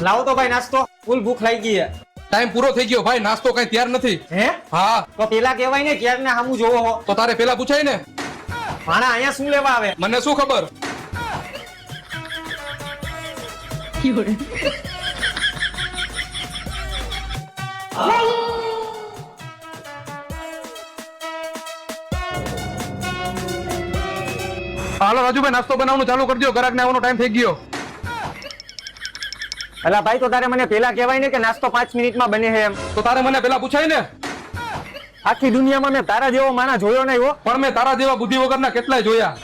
લાવો તો ભાઈ નાસ્તો. ફૂલ ભૂખ લાગી ગઈ છે. ટાઈમ પૂરો થઈ ગયો. ભાઈ નાસ્તો કઈ તૈયાર નથી. હે? હા. તો પેલા કહેવાય ને ક્યારે ને સામું જોવો હો. તો તારે પેલા પૂછાય ને? માણા અહીંયા શું લેવા આવે? મને શું ખબર? હાલો રાજુભાઈ નાસ્તો બનાવવાનું ચાલુ કરજો. દો ગરાક ને આવવાનો ટાઈમ થઈ ગયો. અલા ભાઈ તો તારે મને પેલા કહેવાય ને કે નાસ્તો પાંચ મિનિટમાં બને છે એમ. તો તારે મને પેલા પૂછાય ને? આખી દુનિયામાં મેં તારા જેવો માણા જોયો નહીં હો. પણ મેં તારા જેવા બુદ્ધિ વગરના કેટલાય જોયા.